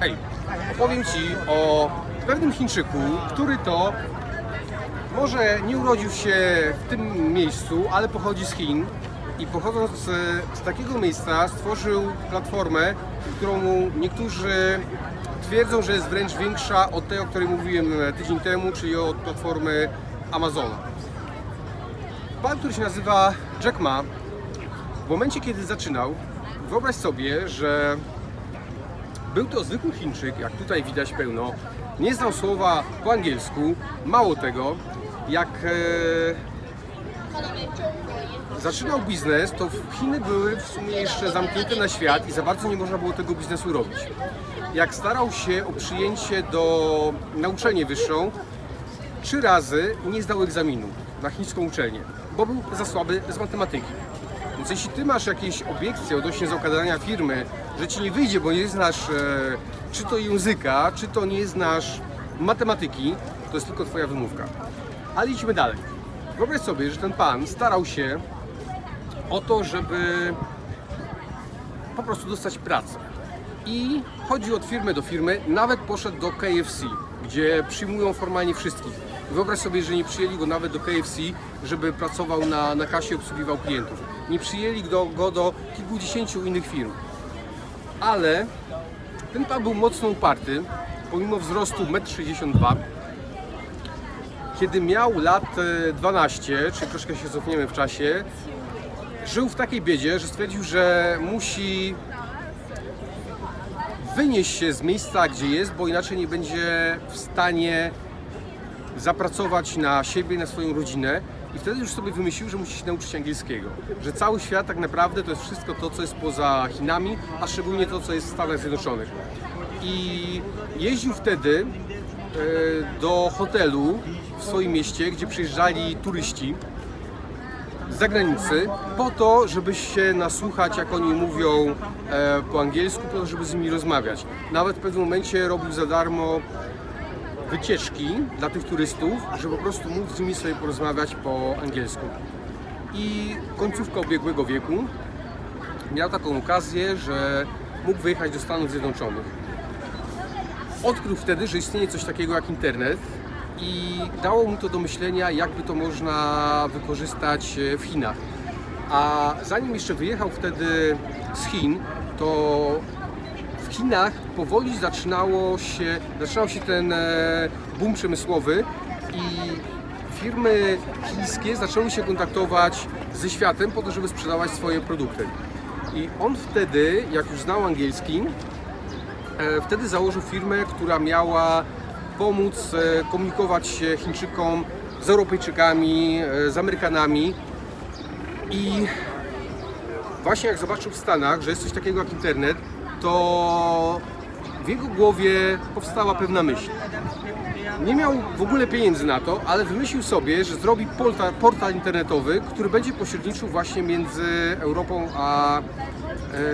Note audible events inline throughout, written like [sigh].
Hej, opowiem Ci o pewnym Chińczyku, który to może nie urodził się w tym miejscu, ale pochodzi z Chin i pochodząc z, takiego miejsca stworzył platformę, którą niektórzy twierdzą, że jest wręcz większa od tej, o której mówiłem tydzień temu, czyli od platformy Amazona. Pan, który się nazywa Jack Ma, w momencie kiedy zaczynał, wyobraź sobie, że był to zwykły Chińczyk, jak tutaj widać pełno, nie znał słowa po angielsku, mało tego, jak e, zaczynał biznes, to Chiny były w sumie jeszcze zamknięte na świat i za bardzo nie można było tego biznesu robić. Jak starał się o przyjęcie do na uczelnię wyższą, trzy razy nie zdał egzaminu na chińską uczelnię, bo był za słaby z matematyki. Więc jeśli ty masz jakieś obiekcje odnośnie zakładania firmy, że ci nie wyjdzie, bo nie znasz e, czy to języka, czy to nie znasz matematyki, to jest tylko twoja wymówka. Ale idźmy dalej. Wyobraź sobie, że ten pan starał się o to, żeby po prostu dostać pracę. I chodził od firmy do firmy, nawet poszedł do KFC, gdzie przyjmują formalnie wszystkich. Wyobraź sobie, że nie przyjęli go nawet do KFC, żeby pracował na, na kasie obsługiwał klientów. Nie przyjęli go, go do kilkudziesięciu innych firm. Ale ten pan był mocno uparty, pomimo wzrostu 1,62 m. Kiedy miał lat e, 12, czyli troszkę się cofniemy w czasie, żył w takiej biedzie, że stwierdził, że musi wynieść się z miejsca, gdzie jest, bo inaczej nie będzie w stanie zapracować na siebie, na swoją rodzinę. I wtedy już sobie wymyślił, że musi się nauczyć angielskiego. Że cały świat tak naprawdę to jest wszystko to, co jest poza Chinami, a szczególnie to, co jest w Stanach Zjednoczonych. I jeździł wtedy e, do hotelu w swoim mieście, gdzie przyjeżdżali turyści z zagranicy po to, żeby się nasłuchać, jak oni mówią e, po angielsku, po to, żeby z nimi rozmawiać. Nawet w pewnym momencie robił za darmo wycieczki dla tych turystów, żeby po prostu móc z nimi sobie porozmawiać po angielsku. I końcówka ubiegłego wieku miał taką okazję, że mógł wyjechać do Stanów Zjednoczonych. Odkrył wtedy, że istnieje coś takiego jak internet i dało mu to do myślenia, jakby to można wykorzystać e, w Chinach. A zanim jeszcze wyjechał wtedy z Chin, to Chinach powoli zaczynało się, zaczynał się ten e, boom przemysłowy i firmy chińskie zaczęły się kontaktować ze światem po to, żeby sprzedawać swoje produkty. I on wtedy, jak już znał angielski, e, wtedy założył firmę, która miała pomóc e, komunikować się Chińczykom z Europejczykami, z Amerykanami i właśnie jak zobaczył w Stanach, że jest coś takiego jak internet, to w jego głowie powstała pewna myśl. Nie miał w ogóle pieniędzy na to, ale wymyślił sobie, że zrobi portal, portal internetowy, który będzie pośredniczył właśnie między Europą a e,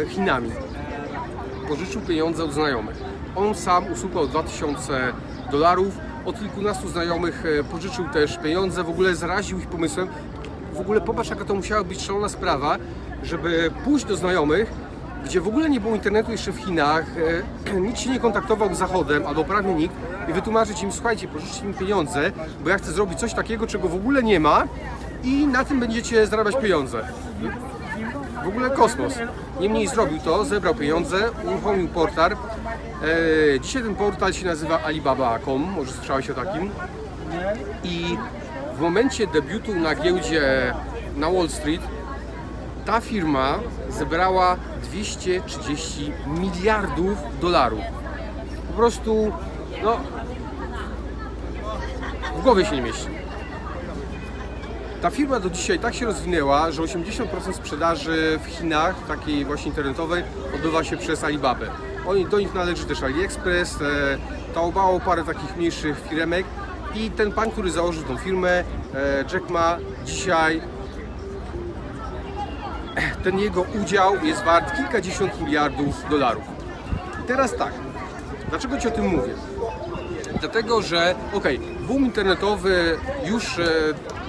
Chinami. Pożyczył pieniądze od znajomych. On sam usługał 2000 dolarów, od kilkunastu znajomych e, pożyczył też pieniądze, w ogóle zaraził ich pomysłem. W ogóle popatrz, jaka to musiała być szalona sprawa, żeby pójść do znajomych, gdzie w ogóle nie było internetu jeszcze w Chinach, e, [clears throat] nikt się nie kontaktował z Zachodem, albo prawie nikt, i wytłumaczyć im, słuchajcie, pożyczcie mi pieniądze, bo ja chcę zrobić coś takiego, czego w ogóle nie ma i na tym będziecie zarabiać pieniądze. W ogóle kosmos. Niemniej zrobił to, zebrał pieniądze, uruchomił portal. E, dzisiaj ten portal się nazywa Alibaba.com, może słyszałeś o takim. I w momencie debiutu na giełdzie na Wall Street ta firma zebrała 230 miliardów dolarów. Po prostu, no, w głowie się nie mieści. Ta firma do dzisiaj tak się rozwinęła, że 80% sprzedaży w Chinach, takiej właśnie internetowej, odbywa się przez Alibabę. Oni, do nich należy też AliExpress, e, Taobao, parę takich mniejszych firmek. I ten pan, który założył tą firmę, e, Jack Ma, dzisiaj ten jego udział jest wart kilkadziesiąt miliardów dolarów. I teraz tak, dlaczego Ci o tym mówię? Dlatego, że okej, boom internetowy już e,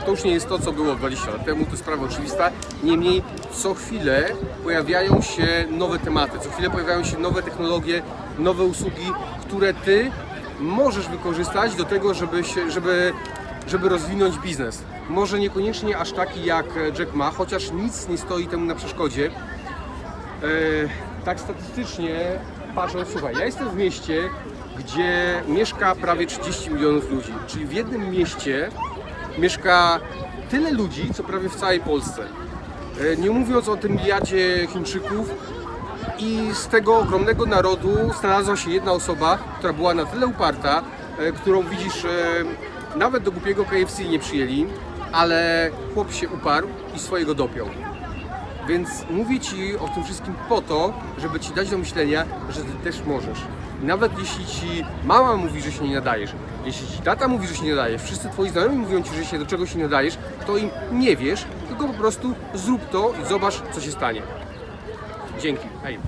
To już nie jest to, co było 20 lat temu, to sprawa oczywista. Niemniej co chwilę pojawiają się nowe tematy, co chwilę pojawiają się nowe technologie, nowe usługi, które ty możesz wykorzystać do tego, żeby, się, żeby, żeby rozwinąć biznes. Może niekoniecznie aż taki jak Jack ma, chociaż nic nie stoi temu na przeszkodzie. E, tak statystycznie patrząc, słuchaj, ja jestem w mieście, gdzie mieszka prawie 30 milionów ludzi, czyli w jednym mieście mieszka tyle ludzi, co prawie w całej Polsce. E, Nie mówiąc o tym miliardzie Chińczyków i z tego ogromnego narodu znalazła się jedna osoba, która była na tyle uparta, e, którą widzisz, e, nawet do głupiego KFC nie przyjęli, ale chłop się uparł i swojego dopiął. Więc mówię Ci o tym wszystkim po to, żeby Ci dać do myślenia, że Ty też możesz. Nawet jeśli Ci mama mówi, że się nie nadajesz, jeśli Ci tata mówi, że się nie nadajesz, wszyscy Twoi znajomi mówią Ci, że się do czegoś nie nadajesz, to im nie wiesz, tylko po prostu zrób to i zobacz, co się stanie. Dzięki. Hej.